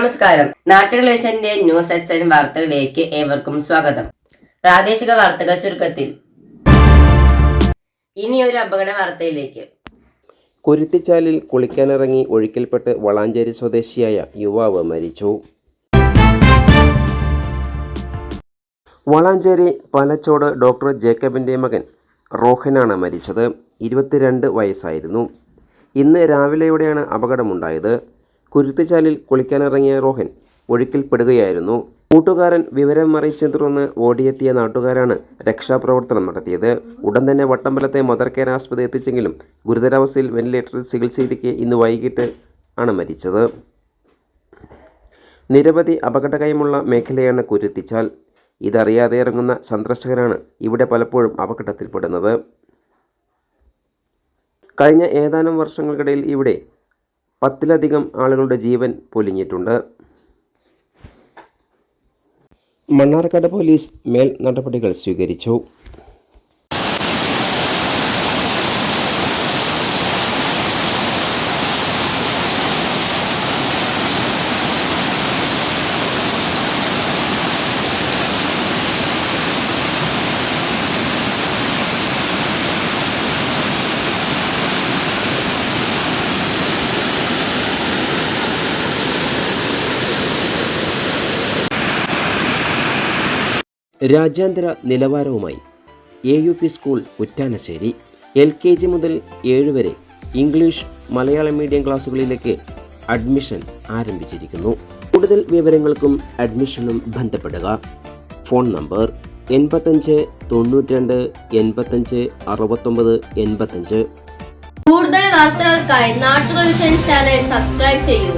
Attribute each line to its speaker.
Speaker 1: നമസ്കാരം. നാട്ടുകളേഷന്റെ ന്യൂസ് എക്സൈൻ വാർത്തകളിലേക്ക് ഏവർക്കും സ്വാഗതം. പ്രാദേശിക വാർത്തകൾ ചുരുക്കത്തിൽ. ഇനി ഒരു അപകട വാർത്തയിലേക്ക്.
Speaker 2: കുരുത്തിച്ചാലിൽ കുളിക്കാനിറങ്ങി ഒഴുക്കിൽപ്പെട്ട് വളാഞ്ചേരി സ്വദേശിയായ യുവാവ് മരിച്ചു. വളാഞ്ചേരി പലച്ചോട് ഡോക്ടർ ജേക്കബിന്റെ മകൻ റോഹനാണ് മരിച്ചത്. ഇരുപത്തിരണ്ട് വയസ്സായിരുന്നു. ഇന്ന് രാവിലെയോടെയാണ് അപകടമുണ്ടായത്. കുരുത്തിച്ചാലിൽ കുളിക്കാനിറങ്ങിയ റോഹൻ ഒഴുക്കിൽപ്പെടുകയായിരുന്നു. കൂട്ടുകാരൻ വിവരം മറിച്ചു തുടർന്ന് ഓടിയെത്തിയ നാട്ടുകാരാണ് രക്ഷാപ്രവർത്തനം നടത്തിയത്. ഉടൻ തന്നെ വട്ടമ്പലത്തെ മദർ കെയർ ആശുപത്രി എത്തിച്ചെങ്കിലും ഗുരുതരാവസ്ഥയിൽ വെന്റിലേറ്ററിൽ ചികിത്സയിലേക്ക് ഇന്ന് വൈകിട്ട് ആണ് മരിച്ചത്. നിരവധി അപകടകയമുള്ള മേഖലയാണ് കുരുത്തിച്ചാൽ. ഇതറിയാതെ ഇറങ്ങുന്ന സന്ദർശകരാണ് ഇവിടെ പലപ്പോഴും അപകടത്തിൽപ്പെടുന്നത്. കഴിഞ്ഞ ഏതാനും വർഷങ്ങൾക്കിടയിൽ ഇവിടെ പത്തിലധികം ആളുകളുടെ ജീവൻ പൊലിഞ്ഞിട്ടുണ്ട്. മണ്ണാർക്കാട് പോലീസ് മേൽ നടപടികൾ സ്വീകരിച്ചു. രാജ്യാന്തര നിലവാരവുമായി A U P school Kuttanassery L K G മുതൽ ഏഴ് വരെ ഇംഗ്ലീഷ് മലയാളം മീഡിയം ക്ലാസ്സുകളിലേക്ക് അഡ്മിഷൻ ആരംഭിച്ചിരിക്കുന്നു. കൂടുതൽ വിവരങ്ങൾക്കും അഡ്മിഷനും ബന്ധപ്പെടുക. ഫോൺ നമ്പർ എൺപത്തഞ്ച് തൊണ്ണൂറ്റിരണ്ട് എൺപത്തഞ്ച് അറുപത്തൊമ്പത് എൺപത്തഞ്ച്
Speaker 3: കൂടുതൽ വാർത്തകൾക്കായി നാട്ടുകൾ ചാനൽ സബ്സ്ക്രൈബ് ചെയ്യൂ.